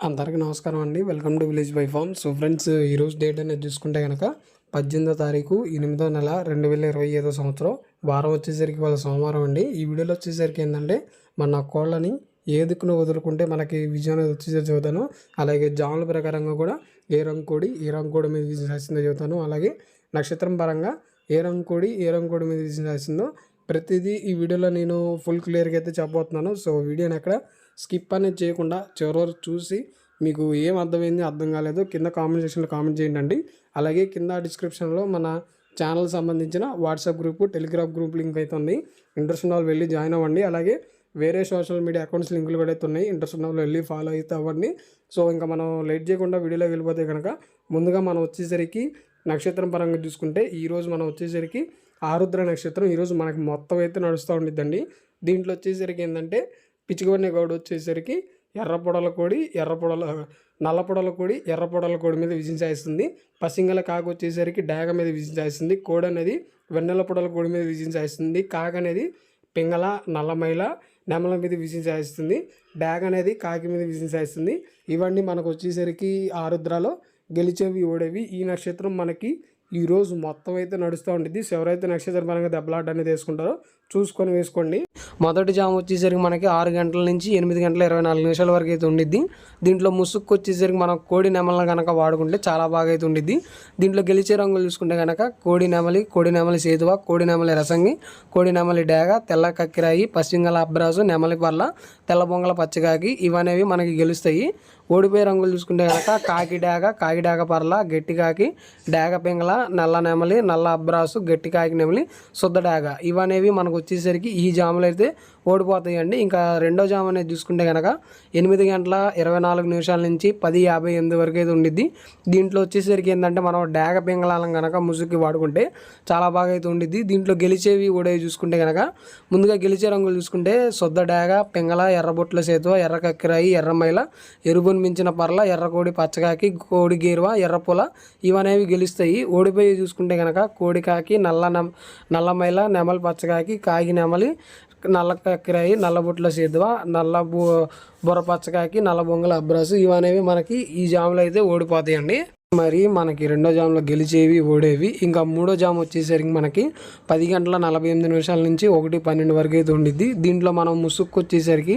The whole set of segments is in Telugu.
అందరికీ నమస్కారం అండి. Welcome to village by farm so friends ఈరోజు డేట్ అనేది చూసుకుంటే కనుక పద్దెనిమిదో తారీఖు ఎనిమిదో నెల రెండు వేల ఇరవై ఐదో సంవత్సరం. వారం వచ్చేసరికి వాళ్ళ సోమవారం అండి. ఈ వీడియోలో వచ్చేసరికి ఏంటంటే మన కోళ్ళని ఏ దిక్కును వదులుకుంటే మనకి విజయం అనేది వచ్చేసరికి చదువుతాను. అలాగే జాముల ప్రకారంగా కూడా ఏ రంగు కోడి ఏ రంగు కోడి మీద విజయం రాసిందో చదువుతాను. అలాగే నక్షత్రం పరంగా ఏ రంగు కోడి ఏ రంగు కోడి మీద విజయం రాసిందో ప్రతిదీ ఈ వీడియోలో నేను ఫుల్ క్లియర్గా అయితే చెప్పబోతున్నాను. సో వీడియోని అక్కడ స్కిప్ అనేది చేయకుండా చివరి వరకు చూసి మీకు ఏం అర్థమైంది అర్థం కాలేదు కింద కామెంట్ సెక్షన్లో కామెంట్ చేయండి అండి. అలాగే కింద డిస్క్రిప్షన్లో మన ఛానల్ సంబంధించిన WhatsApp group Telegram group link అయితే ఉంది. ఇంట్రెస్ట్ ఉన్న వాళ్ళు వెళ్ళి జాయిన్ అవ్వండి. అలాగే వేరే సోషల్ మీడియా అకౌంట్స్ లింకులు కూడా అయితే ఉన్నాయి. ఇంట్రెస్ట్ ఉన్న వాళ్ళు వెళ్ళి ఫాలో అయితే అవ్వండి. సో ఇంకా మనం లేట్ చేయకుండా వీడియోలోకి వెళ్ళిపోతే కనుక ముందుగా మనం వచ్చేసరికి నక్షత్రం పరంగా చూసుకుంటే ఈరోజు మనం వచ్చేసరికి ఆరుద్ర నక్షత్రం. ఈరోజు మనకి మొత్తం అయితే నడుస్తూ ఉండిద్దండి. దీంట్లో వచ్చేసరికి ఏంటంటే పిచ్చిగొన్న గౌడు వచ్చేసరికి ఎర్ర పొడల కోడి ఎర్ర పొడల నల్ల పొడల కోడి ఎర్ర పొడల కోడి మీద విజయం సాయిస్తుంది పసింగల కాకు వచ్చేసరికి డాగ మీద విజయం సాయిస్తుంది కోడి అనేది వెన్నెల పొడల కోడి మీద విజయం సాయిస్తుంది కాక అనేది పింగళ నల్లమైల నెమల మీద విజయం సాయిస్తుంది డాగ్ అనేది కాకి మీద విజయం సాయిస్తుంది ఇవన్నీ మనకు వచ్చేసరికి ఆరుద్రలో గెలిచేవి ఓడేవి. ఈ నక్షత్రం మనకి ఈరోజు మొత్తం అయితే నడుస్తూ ఉంటుంది ఎవరైతే నక్షత్ర పరంగా దెబ్బలాట అనేది వేసుకుంటారో చూసుకొని వేసుకోండి. మొదటి జాము వచ్చేసరికి మనకి ఆరు గంటల నుంచి ఎనిమిది గంటల ఇరవై నాలుగు నిమిషాల వరకు అయితే ఉండిద్ది. దీంట్లో ముసుక్కు వచ్చేసరికి మనం కోడి నెమలను కనుక వాడుకుంటే చాలా బాగా అయితే ఉండిద్ది. దీంట్లో గెలిచే రంగులు చూసుకుంటే కనుక కోడి నెమలి కోడి నెమలి సేతువ కోడి నెమలి రసంగి కోడి నెమలి డేగ తెల్ల కక్కిరాయి పశ్చింగల అబ్రాసు నెమలి పర్ల తెల్ల బొంగల పచ్చకాకి ఇవనేవి మనకి గెలుస్తాయి. ఓడిపోయే రంగులు చూసుకుంటే కనుక కాకి డాగ కాకి డాగ పర్ల గట్టి కాకి డాగ పింగళ నల్ల నెమలి నల్ల అబ్రాసు గట్టి కాకి నెమలి శుద్ధ డాగ ఇవనేవి మనకు వచ్చేసరికి ఈ జాములు అయితే ఓడిపోతాయండి. ఇంకా రెండో జాము అనేది చూసుకుంటే కనుక ఎనిమిది గంటల ఇరవై నాలుగు నిమిషాల నుంచి పది యాభై ఎనిమిది వరకు అయితే ఉండిద్ది. దీంట్లో వచ్చేసరికి ఏంటంటే మనం డాగ పింగళాలను కనుక ముసుగుకి వాడుకుంటే చాలా బాగా అయితే ఉండిద్ది. దీంట్లో గెలిచేవి ఓడేవి చూసుకుంటే కనుక ముందుగా గెలిచే రంగులు చూసుకుంటే శుద్ధ డాగ పింగళ ఎర్రబొట్ల సేతువ ఎర్ర కక్కిరాయి ఎర్రమైల ఎరుపును మించిన పర్ల ఎర్రకోడి పచ్చకాకి కోడి గేరువ ఎర్రపూల ఇవనేవి గెలుస్తాయి. ఓడిపోయి చూసుకుంటే కనుక కోడికాకి నల్ల నల్లమైల నెమలి పచ్చకాకి కాకి నెమలి నల్ల కక్కిరాయి నల్ల బుట్ల నల్ల బు బుర్ర నల్ల బొంగల అబ్రాసు ఇవనేవి మనకి ఈ జాములు అయితే ఓడిపోతాయండి. మరి మనకి రెండో జామ్లో గెలిచేవి ఓడేవి. ఇంకా మూడో జామ్ వచ్చేసరికి మనకి పది గంటల నలభై ఎనిమిది నిమిషాల నుంచి ఒకటి పన్నెండు వరకు అయితే ఉండిద్ది. దీంట్లో మనం ముసుక్కు వచ్చేసరికి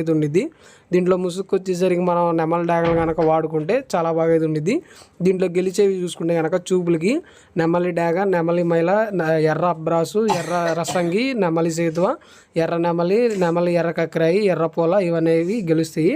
అయితే ఉండిద్ది దీంట్లో ముసుగు వచ్చేసరికి మనం నెమలి డాగలు కనుక వాడుకుంటే చాలా బాగా అయితే ఉండిద్ది దీంట్లో గెలిచేవి చూసుకుంటే కనుక చూపులకి నెమలి డాగ నెమలి మైల ఎర్ర అబ్రాసు ఎర్ర రసంగి నెమలి సేతువ ఎర్ర నెమలి నెమలి ఎర్ర కక్రాయి ఎర్ర పూల ఇవనేవి గెలుస్తాయి.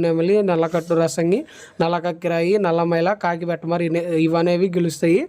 నెమలి నల్లకట్టు రసంగి నల్లకక్కిరాయి నల్లమైల కాకిబెట్టమరి ఇవనేవి గెలుస్తాయి.